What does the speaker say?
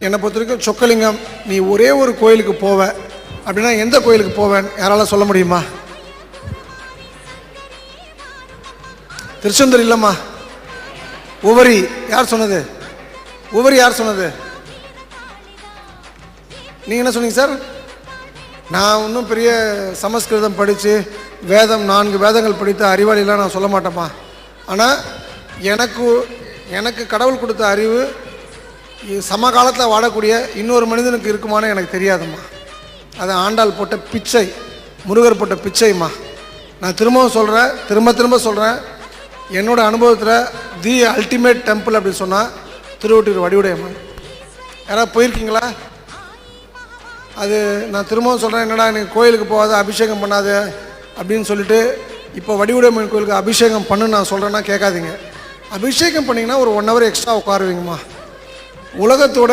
என்னை பொறுத்த வரைக்கும் சொக்கலிங்கம் நீ ஒரே ஒரு கோயிலுக்கு போவ. அப்படின்னா எந்த கோயிலுக்கு போவேன் யாரால சொல்ல முடியுமா? திருச்செந்தூர் இல்லைம்மா. உவரி யார் சொன்னது? உவரி யார் சொன்னது? நீங்கள் என்ன சொன்னீங்க சார்? நான் இன்னும் பெரிய சமஸ்கிருதம் படித்து வேதம் நான்கு வேதங்கள் படித்த அறிவாளிலாம் நான் சொல்ல மாட்டேம்மா. ஆனால் எனக்கு எனக்கு கடவுள் கொடுத்த அறிவு சமகாலத்தில் வாடக்கூடிய இன்னொரு மனிதனுக்கு இருக்குமான்னு எனக்கு தெரியாதும்மா. அது ஆண்டாள் போட்ட பிச்சை முருகர் போட்ட பிச்சைம்மா. நான் திரும்பவும் சொல்கிறேன் திரும்ப திரும்ப சொல்கிறேன் என்னோட அனுபவத்தில் தி அல்டிமேட் டெம்பிள் அப்படின்னு சொன்னால் திருவொட்டியூர் வடிவுடையம்மன் யாராவது போயிருக்கீங்களா? அது நான் திரும்பவும் சொல்கிறேன் என்னடா நீ கோயிலுக்கு போகாத அபிஷேகம் பண்ணாத அப்படின்னு சொல்லிட்டு இப்போ வடிவுடையம்மன் கோயிலுக்கு அபிஷேகம் பண்ணு நான் சொல்கிறேன்னா கேட்காதீங்க. அபிஷேகம் பண்ணிங்கன்னா ஒரு ஒன் ஹவர் எக்ஸ்ட்ரா உட்காருவீங்கம்மா. உலகத்தோட